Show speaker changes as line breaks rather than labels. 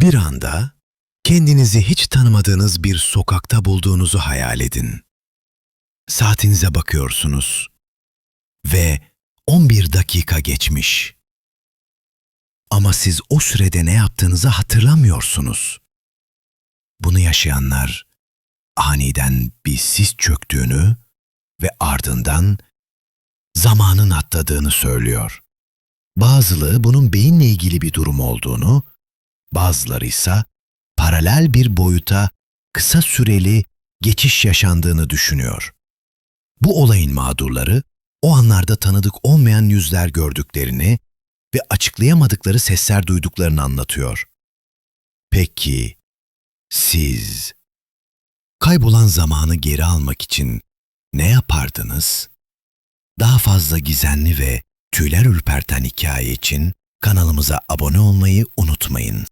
Bir anda kendinizi hiç tanımadığınız bir sokakta bulduğunuzu hayal edin. Saatinize bakıyorsunuz ve 11 dakika geçmiş. Ama siz o sürede ne yaptığınızı hatırlamıyorsunuz. Bunu yaşayanlar aniden bir sis çöktüğünü ve ardından zamanın atladığını söylüyor. Bazıları bunun beyinle ilgili bir durum olduğunu, bazıları ise paralel bir boyuta kısa süreli geçiş yaşandığını düşünüyor. Bu olayın mağdurları o anlarda tanıdık olmayan yüzler gördüklerini ve açıklayamadıkları sesler duyduklarını anlatıyor. Peki siz kaybolan zamanı geri almak için ne yapardınız? Daha fazla gizemli ve tüyler ürperten hikaye için kanalımıza abone olmayı unutmayın.